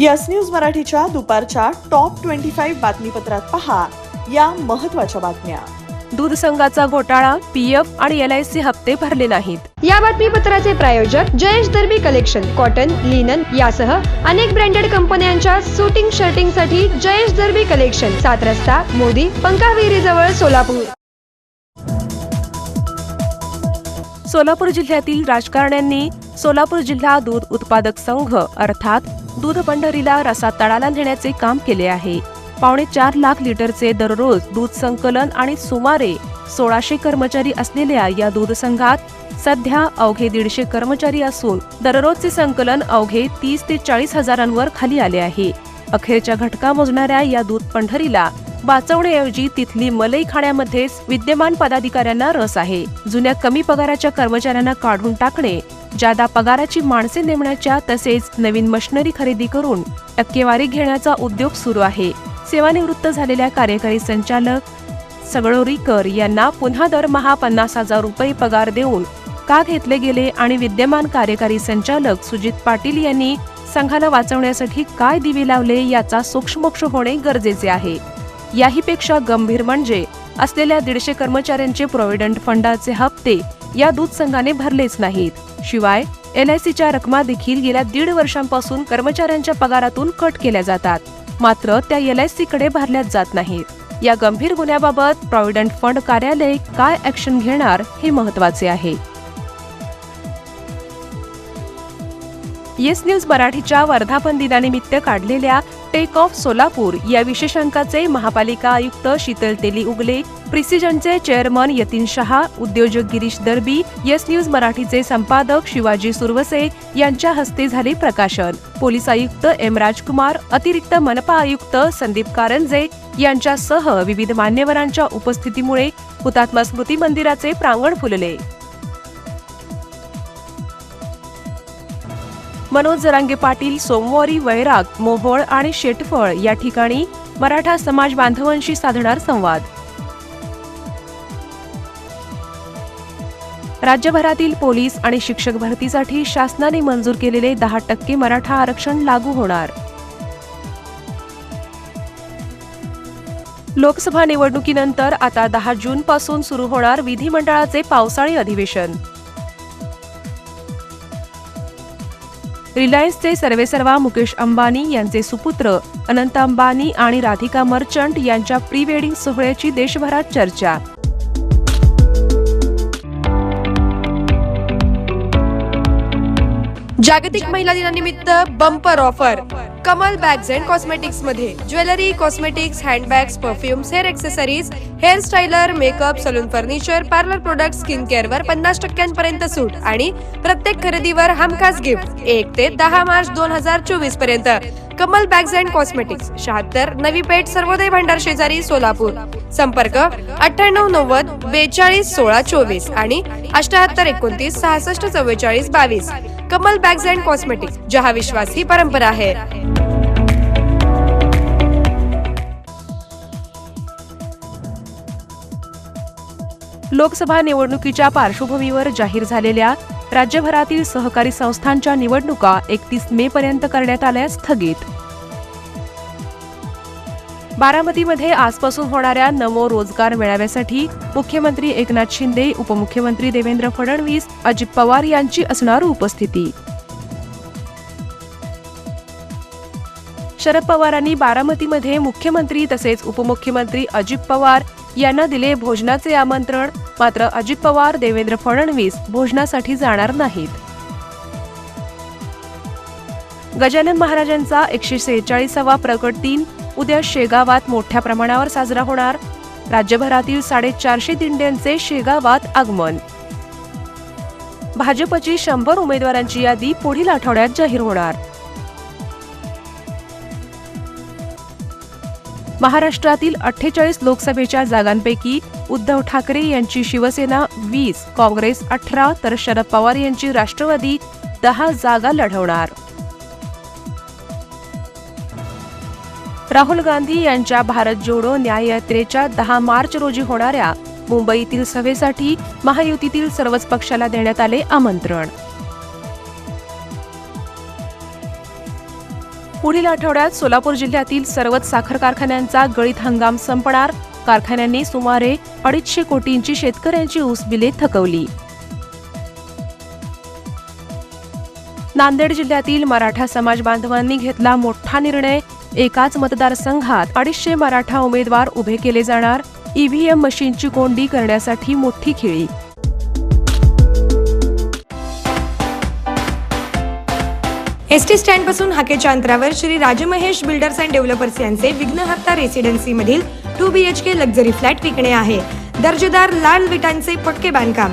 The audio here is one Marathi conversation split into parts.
यस न्यूज मराठीच्या दुपारच्या टॉप ट्वेंटी फाईव्ह बातमीपत्रात पहा या महत्त्वाच्या बातम्या. दूध संघाचा घोटाळा पीएफ आणि एलआयसी हप्ते भरले नाहीत. या बातमीपत्राचे प्रायोजक Jayesh Darbi collection cotton linen यासह अनेक ब्रँडेड कंपन्यांच्या सुटिंग शर्टिंगसाठी जयेश दर्बी कलेक्शन सात रस्ता मोदी पंकाविहिरी जवळ सोलापूर. सोलापूर जिल्ह्यातील राजकारण्यांनी सोलापूर जिल्हा दूध उत्पादक संघ अर्थात दूध पंढरीला रसा तळाला नेण्याचे काम केले आहे. पावणे चार लाख लिटरचे दररोज दूध संकलन आणि सुमारे सोळाशे कर्मचारी असलेल्या या दूध संघात सध्या अवघे दीडशे कर्मचारी असून दररोजचे संकलन अवघे तीस ते चाळीस हजारांवर खाली आले आहे. अखेरच्या घटका मोजणाऱ्या या दूध पंढरीला वाचवण्याऐवजी तिथली मलई खाण्यामध्येच विद्यमान पदाधिकाऱ्यांना रस आहे. जुन्या कमी पगाराच्या कर्मचाऱ्यांना काढून टाकणे जादा पगाराची माणसे नेमण्याच्या तसेच नवीन मशिनरी खरेदी करून टक्केवारी घेण्याचा उद्योग सुरू आहे. सेवानिवृत्त झालेल्या कार्यकारी संचालक सगळोरीकर यांना पुन्हा दरमहा पन्नास हजार रुपये पगार देऊन का घेतले गेले आणि विद्यमान कार्यकारी संचालक सुजित पाटील यांनी संघाला वाचवण्यासाठी काय दिवे लावले याचा सूक्ष्मोक्ष होणे गरजेचे आहे. याहीपेक्षा गंभीर म्हणजे असलेल्या दीडशे कर्मचाऱ्यांचे प्रॉव्हिडंट फंडाचे हप्ते या दूध संघाने भरलेच नाहीत. शिवाय एनआयसीच्या रकमा देखील गेल्या दीड वर्षांपासून कर्मचाऱ्यांच्या पगारातून कट केल्या जातात. मात्र त्या एलआयसी कडे भरल्याच जात नाहीत. या गंभीर गुन्ह्याबाबत प्रॉव्हिडंट फंड कार्यालय काय ऍक्शन घेणार हे महत्त्वाचे आहे. येस न्यूज मराठीच्या वर्धापन दिनानिमित्त काढलेल्या टेक ऑफ सोलापूर या विशेषांकाचे महापालिका आयुक्त शीतल तेली उगले प्रिसिजनचे चेअरमन यतीन शहा उद्योजक गिरीश दरबी येस न्यूज मराठीचे संपादक शिवाजी सुरवसे यांच्या हस्ते झाले प्रकाशन. पोलीस आयुक्त एम राजकुमार अतिरिक्त मनपा आयुक्त संदीप कारंजे यांच्यासह विविध मान्यवरांच्या उपस्थितीमुळे हुतात्मा स्मृती मंदिराचे प्रांगण फुलले. मनोज जरांगे पाटील सोमवारी वैराग मोहोळ आणि शेटफळ या ठिकाणी मराठा समाज बांधवांशी साधणार संवाद. राज्यभरातील पोलीस आणि शिक्षक भरतीसाठी शासनाने मंजूर केलेले दहा टक्के मराठा आरक्षण लागू होणार. लोकसभा निवडणुकीनंतर आता दहा जूनपासून सुरू होणार विधिमंडळाचे पावसाळी अधिवेशन. रिलायन्सचे सर्वेसर्वा मुकेश अंबानी यांचे सुपुत्र अनंत अंबानी आणि राधिका मर्चंट यांच्या प्री वेडिंग सोहळ्याची देशभरात चर्चा. जागतिक महिला दिनानिमित्त bumper offer Kamal bags and कॉस्मेटिक्समध्ये. Jewellery cosmetics handbags perfumes hair accessories hair styler makeup salon furniture parlour product skin care वर पन्नास टक्क्यांपर्यंत सूट आणि प्रत्येक खरेदीवर हमखास गिफ्ट एक ते दहा मार्च दोन हजार चोवीसपर्यंत. कमल बॅग्स अँड कॉस्मेटिक्स शहात्तर नवी पेठ सर्वोदय भांडार शेजारी सोलापूर. संपर्क अठ्ठ्याण्णव नव्वद बेचाळीस सोळा चोवीस आणि अठ्याहत्तर एकोणतीस सहासष्ट चव्वेचाळीस बावीस. कमल बॅग्स अँड कॉस्मेटिक्स जहा विश्वास ही परंपरा है लोकसभा निवडणुकीच्या पार्श्वभूमीवर जाहीर झालेल्या राज्यभरातील सहकारी संस्थांच्या निवडणुका एकतीस मे पर्यंत करण्यात आल्या स्थगित. बारामतीमध्ये आजपासून होणाऱ्या नवो रोजगार मेळाव्यासाठी मुख्यमंत्री एकनाथ शिंदे उपमुख्यमंत्री देवेंद्र फडणवीस अजित पवार यांची असणार उपस्थिती. शरद पवारांनी बारामतीमध्ये मुख्यमंत्री तसेच उपमुख्यमंत्री अजित पवार यांना दिले भोजनाचे आमंत्रण मात्र अजित पवार देवेंद्र फडणवीस भोजनासाठी जाणार नाहीत. गजानन महाराजांचा एकशे सेहेचाळीसावा प्रकट तीन उद्या शेगावात मोठ्या प्रमाणावर साजरा होणार. राज्यभरातील साडेचारशे दिंड्यांचे शेगावात आगमन. भाजपची शंभर उमेदवारांची यादी पुढील आठवड्यात जाहीर होणार. महाराष्ट्रातील अठ्ठेचाळीस लोकसभेच्या जागांपैकी उद्धव ठाकरे यांची शिवसेना वीस काँग्रेस अठरा तर शरद पवार यांची राष्ट्रवादी दहा जागा लढवणार. राहुल गांधी यांच्या भारत जोडो न्याययात्रेच्या दहा मार्च रोजी होणाऱ्या मुंबईतील सभेसाठी महायुतीतील सर्वच पक्षाला देण्यात आले आमंत्रण. पुढील आठवड्यात सोलापूर जिल्ह्यातील सर्वच साखर कारखान्यांचा गळीत हंगाम संपणार. कारखान्यांनी सुमारे अडीचशे कोटींची शेतकऱ्यांची ऊस बिले थकवली. नांदेड जिल्ह्यातील मराठा समाज बांधवांनी घेतला मोठा निर्णय. एकाच मतदारसंघात अडीचशे मराठा उमेदवार उभे केले जाणार. ईव्हीएम मशीनची कोंडी करण्यासाठी मोठी खेळी. एस टी स्टँडपासून हाकेच्या अंतरावर Shri Rajmahesh builders and developers यांचे विघ्नहर्ता रेसिडेन्सी मधील two B H K luxury flat विकणे आहे. दर्जेदार लाल विटांचे पटके बांधकाम.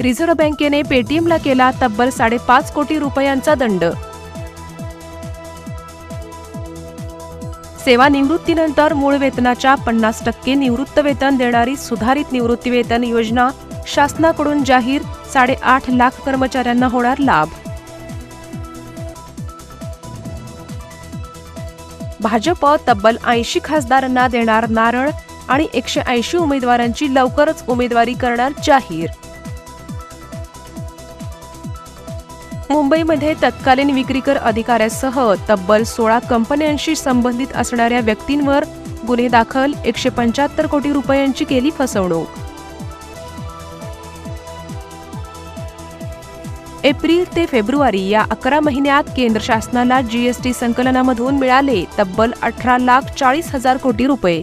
रिझर्व्ह बँकेने पेटीएमला केला तब्बल साडेपाच कोटी रुपयांचा दंड. सेवानिवृत्तीनंतर मूळ वेतनाच्या पन्नास टक्के निवृत्त वेतन देणारी सुधारित निवृत्ती वेतन योजना शासनाकडून जाहीर साडेआठ लाख कर्मचाऱ्यांना होणार लाभ. भाजप तब्बल ऐंशी खासदारांना देणार नारळ आणि एकशे ऐंशी उमेदवारांची लवकरच उमेदवारी करणार जाहीर. मुंबईमध्ये तत्कालीन विक्रीकर अधिकाऱ्यासह तब्बल सोळा कंपन्यांशी संबंधित असणाऱ्या व्यक्तींवर गुन्हे दाखल एकशे पंच्याहत्तर कोटी रुपयांची केली फसवणूक. एप्रिल ते फेब्रुवारी या अकरा महिन्यात केंद्र शासनाला जीएसटी संकलनामधून मिळाले तब्बल अठरा लाख चाळीस हजार कोटी रुपये.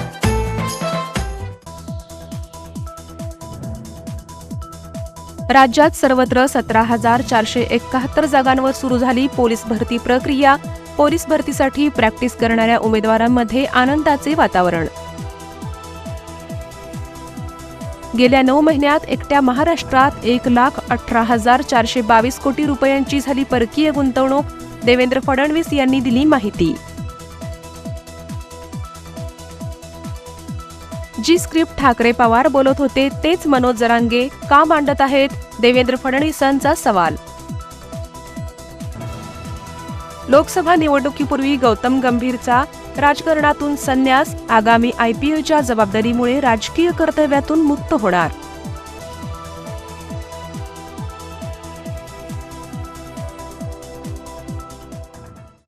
राज्यात सर्वत्र सतरा हजार चारशे एकाहत्तर जागांवर सुरू झाली पोलीस भरती प्रक्रिया. पोलीस भरतीसाठी प्रॅक्टिस करणाऱ्या उमेदवारांमध्ये आनंदाचे वातावरण. गेल्या नऊ महिन्यात एकट्या महाराष्ट्रात एक लाख अठरा हजार चारशे बावीस कोटी रुपयांची झाली परकीय गुंतवणूक. देवेंद्र फडणवीस यांनी दिली माहिती. जी स्क्रिप्ट ठाकरे पवार बोलत होते तेच मनोज जरांगे का मांडत आहेत? देवेंद्र फडणवीसांचा सवाल. लोकसभा निवडणुकीपूर्वी गौतम गंभीरचा राजकारणातून संन्यास आगामी आयपीएलच्या जबाबदारीमुळे राजकीय कर्तव्यातून मुक्त होणार.